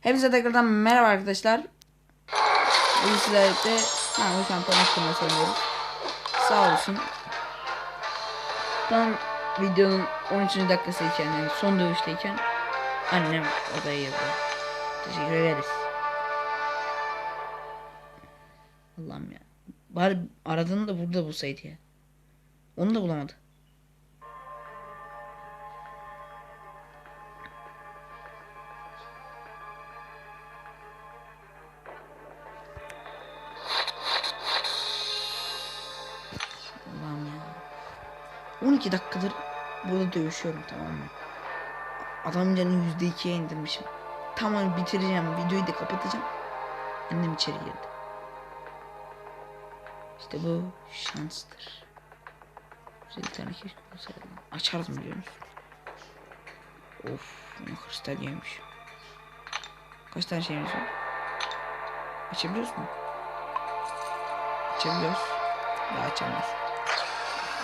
Hepinize tekrardan merhaba arkadaşlar. Bugün sizlerle birlikte yani şampiyon hakkında söylüyoruz. Sağ olsun. Tam videonun 13. dakikasıyken yani son dövüşteyken annem odaya girdi. Teşekkür ederiz. Allah'ım ya. Bari aradığını da burada bulsaydı ya. Onu da bulamadı. 12 dakikadır burada dövüşüyorum tamam mı? Adam canını %2'ye indirmişim. Tamam bitireceğim. Videoyu da kapatacağım. Annem içeri girdi. İşte bu şanstır. Bir tane keşke olsaydı. Açardım biliyor musun? Of ne kristal yemiş. Kaç tane şeyimiz var? Açabiliyoruz mu? Açabiliyoruz. Daha açamıyoruz.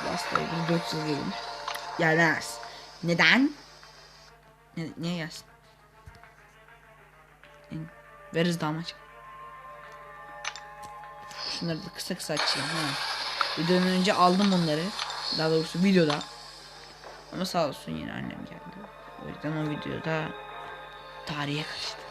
Bastayı biz 400 gelmiş. Gelmez. Neden? Ne, niye gelsin? Veririz daha maç. Şunları da kısa kısa açayım. Ha. Videodan önce aldım onları. Daha doğrusu videoda. Ama sağ olsun yine annem geldi. O yüzden o videoda tarihe karıştı.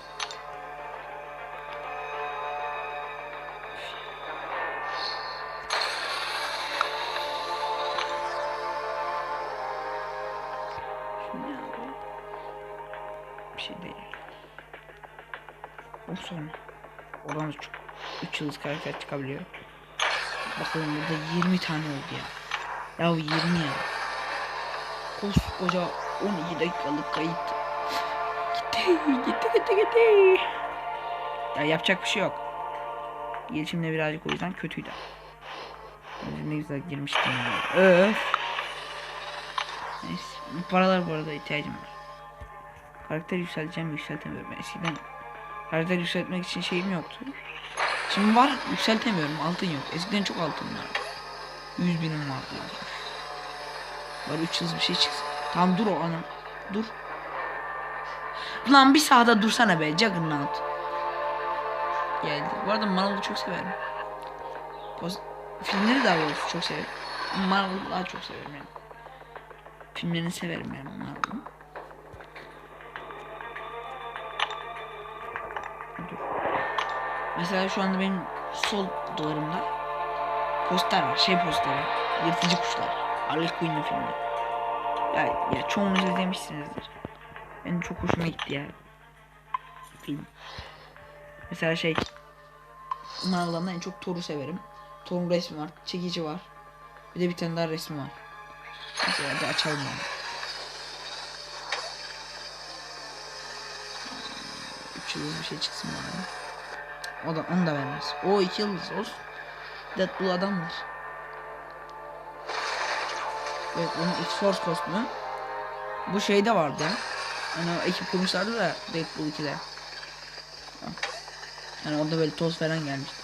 3 yıldız karakter çıkabiliyor. Bakalım burada 20 tane oldu ya. Ya 20 ya. Koskoca 12 dakikalık kayıt. Gitti, gitti, gitti, gitti. Ya yapacak bir şey yok. Gelişimde birazcık o yüzden kötüydü. Ne güzel girmiştim ya. Öf. Neyse. Paralar bu arada ihtiyacım var. Karakter yükselteceğim yükseltemiyorum. Eskiden karakter yükseltmek için şeyim yoktu. Şimdi var yükseltemiyorum. Altın yok. Eskiden çok altın var. 100 binim vardı. Var 3 yıl bir şey çıksın. Tamam dur o ana. Dur. Lan bir sağda dursana be Juggernaut. Geldi. Bu arada Marvel'ı çok severim. Poz Filmleri daha doğrusu çok severim. Marvel'ı daha çok severim yani. Filmlerini severim yani Marvel'ın. Dur. Mesela şu anda benim sol duvarımda poster var. Şey posteri. Yırtıcı kuşlar. Harley Quinn'in filmi. Ya, ya çoğunuz izlemişsinizdir. Benim çok hoşuma gitti ya. Film. Mesela şey Marvel'dan en çok Thor'u severim. Thor'un resmi var. Çekici var. Bir de bir tane daha resmi var. Mesela hadi açalım onu. Üç yıldız bir şey çıksın bana. O da onu da vermez. O iki yıldız olsun. Deadpool adam var. Evet bunun X-Force kostümü. Bu şeyde vardı ya. O ekip kurmuşlardı da Deadpool 2'de. Yani orada böyle toz falan gelmişti.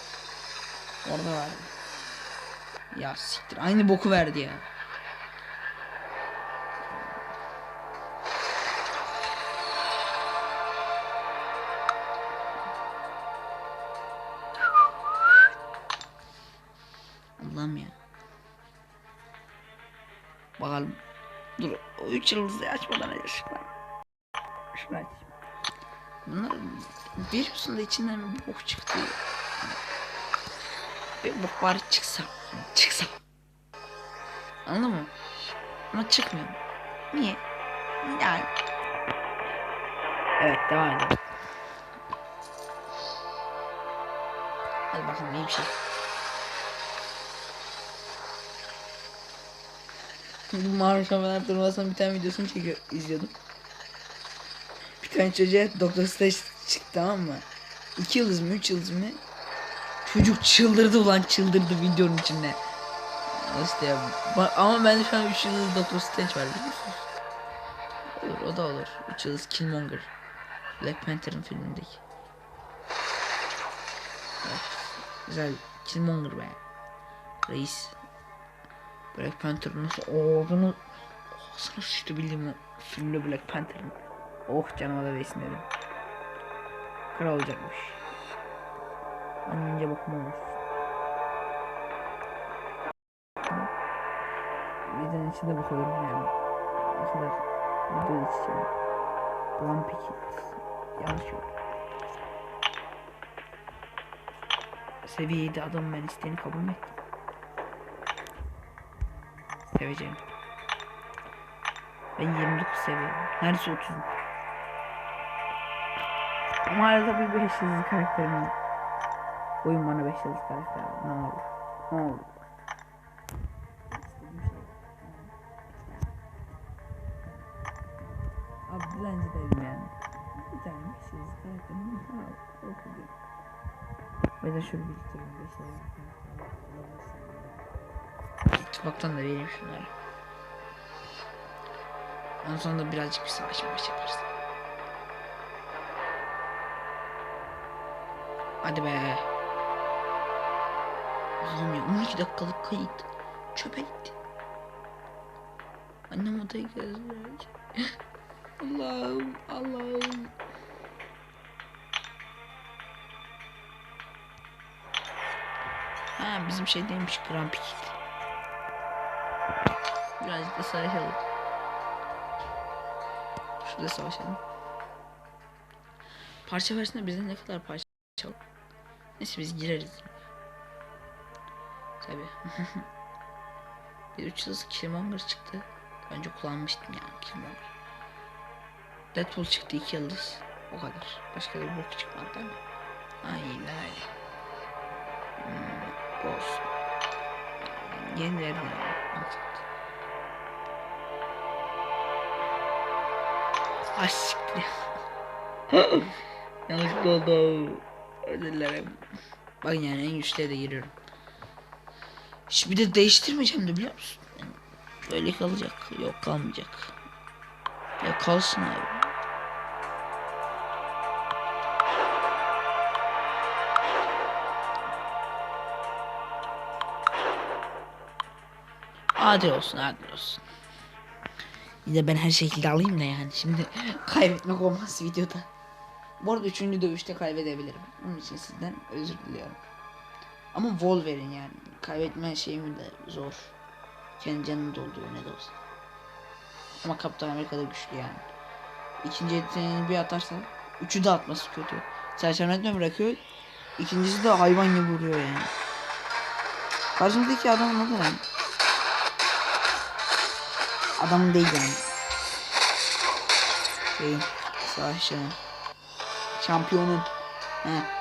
Orada vardı. Ya siktir aynı boku verdi ya. 3 yıldızı açmadan önce şunu Şunu aç. Bunlar biliyorsun da içinden bir bok çıktı. Bir bok bari çıksa. Çıksa. Anladın mı? Ama çıkmıyor. Niye? Yani. Evet devam edelim. Hadi bakalım iyi bir şey. Bu Marvel Şampiyonlar turnuvasının bir tane videosunu çekiyor, izliyordum. Bir tane çocuğa Doktor Strange çıktı tamam mı? 2 yıldız mı 3 yıldız mı? Çocuk çıldırdı ulan çıldırdı videonun içinde. İşte ya. Ba- Ama ben şu an 3 yıldız Doktor Strange var biliyor musunuz? Olur o da olur. 3 yıldız Killmonger. Black Panther'ın filmindeki. Evet. Güzel. Killmonger be. Reis. Black Panther nasıl olduğunu ağzına sıçtı bildiğim o filmde Black Panther'ın. Oh canıma da değsin dedim. Kral olacakmış. Önce bakma olur. Videonun içinde bakıyorum yani. Ne kadar video içeceğim. One Picket. Yanlış yok. Seviye 7 adam ben isteğini kabul mü ettim? Seveceğim. Ben 29 seviyeyim. Neredeyse 30. Ama arada bir 5 yıldız karakterim var. Oyun bana 5 yıldız karakter ver. Ne olur. Ne olur. Abi dilenci değilim yani. Bir tane 5 yıldız karakterim var. Okudum. Ve de şöyle biriktiriyorum 5 yıldız karakter. İttifaktan da vereyim şunları. Ondan sonra da birazcık bir savaş maç yaparız. Hadi be. Allah'ım ya 12 dakikalık kayıt. Çöpe gitti. Annem odaya gelecek. Allah'ım Allah'ım. Ha bizim şey değilmiş Grand Prix. Birazcık da savaşalım. Şurada savaşalım. Parça versine bizde ne kadar parça var? Neyse biz gireriz. Tabi. bir 3 yıldız Killmonger çıktı. Önce kullanmıştım yani Killmonger. Deadpool çıktı 2 yıldız. O kadar. Başka da bir bok çıkmadı değil mi? Aynen öyle. Hmm, olsun. Yenilerden maksat. Siktir. Yanlışlıkla oldu. Özür dilerim. Bak yani en güçlüye de giriyorum. Şimdi bir de değiştirmeyeceğim de biliyor musun? Yani böyle kalacak. Yok kalmayacak. Ya kalsın abi. Adil olsun adil olsun. Bir de ben her şekilde alayım da yani. Şimdi kaybetmek olmaz videoda. Bu arada üçüncü dövüşte kaybedebilirim. Onun için sizden özür diliyorum. Ama Wolverine yani. Kaybetme şeyim de zor. Kendi canını dolduruyor ne de olsa. Ama Kaptan Amerika'da güçlü yani. İkinci yeteneğini bir atarsa üçü de atması kötü. Sersemletme bırakıyor. İkincisi de hayvan gibi vuruyor yani. Karşımızdaki adı ne? Adam değil yani. Şeyin savaşçının. Şampiyonun. He.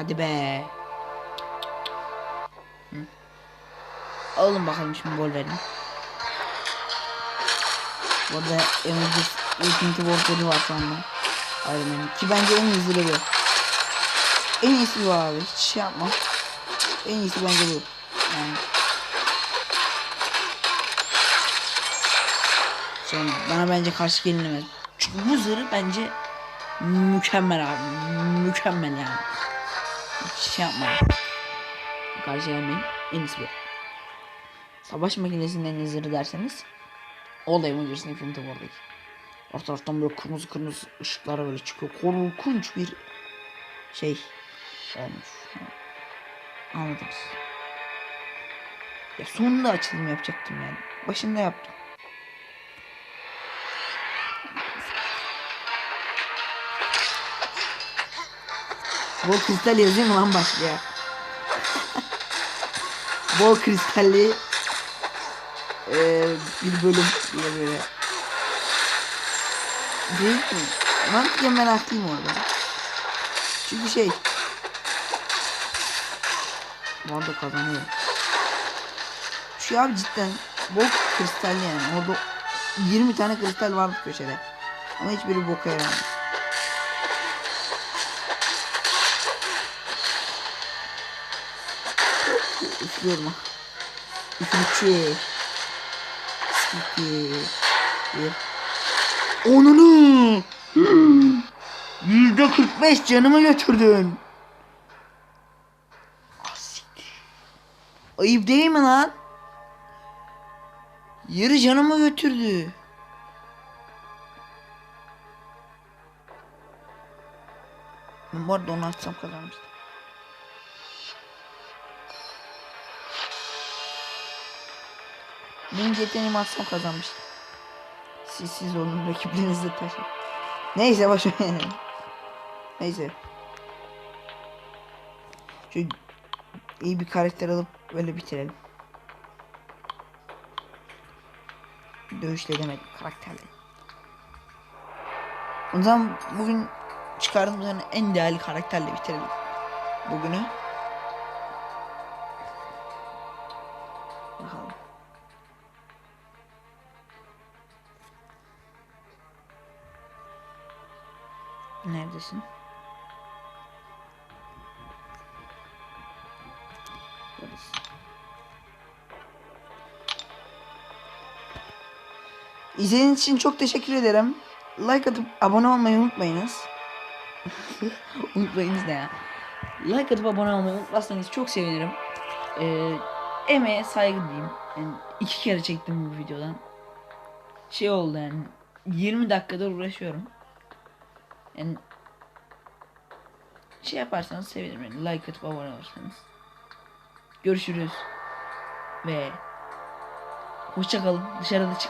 Hadi be. Hı. Bakalım şimdi Wolverine. Bu arada Avengers Infinity War'ları var şu anda. Iron. Ki bence en iyisi bu. En iyisi bu abi. Hiç şey yapma. En iyisi bence bu. Yani. Sonra bana bence karşı gelinemez. Çünkü bu zırh bence mükemmel abi. Mükemmel yani. Hiç şey yapmayın. Karşı gelmeyin. En iyisi bu. Savaş makinesinin en iyi zırhı derseniz o da Avengers'ın Infinity War'daki. Orta taraftan böyle kırmızı kırmızı ışıklar böyle çıkıyor. Korkunç bir şey olmuş. Anladınız. Ya sonunda açılım yapacaktım yani. Başında yaptım. Bol kristal yazayım mı lan başlıyor. Bol kristalli eee, bir bölüm diye böyle. Değil mi? Mantıken ben haklıyım orada. Çünkü şey. Arada kazanıyor. Şu abi cidden bol kristalli yani. Orada 20 tane kristal vardı köşede. Ama hiçbiri boka yaramıyor. Üflüyorum ha. Üflükçü. Bir. Onunu. Yüzde 45 canımı götürdün. Ah. Ayıp değil mi lan? Yarı canımı götürdü. Ben bu arada onu açsam kazanmıştım. Benim yeteneğimi atsam kazanmıştım. Siz siz olun rakiplerinizi taşın. Neyse boş ver. Neyse. Şu iyi bir karakter alıp böyle bitirelim. Dövüşle demedim karakterle. O zaman bugün çıkardığımız en değerli karakterle bitirelim. Bugünü. Neredesin? İzlediğiniz için çok teşekkür ederim. Like atıp abone olmayı unutmayınız. unutmayınız ne ya? Like atıp abone olmayı unutmazsanız çok sevinirim. Ee, emeğe saygı diyeyim. Yani iki kere çektim bu videodan. Şey oldu yani 20 dakikadır uğraşıyorum. Yani şey yaparsanız sevinirim. Like atıp abone olursanız. Görüşürüz. Ve hoşça kalın. Dışarıda çık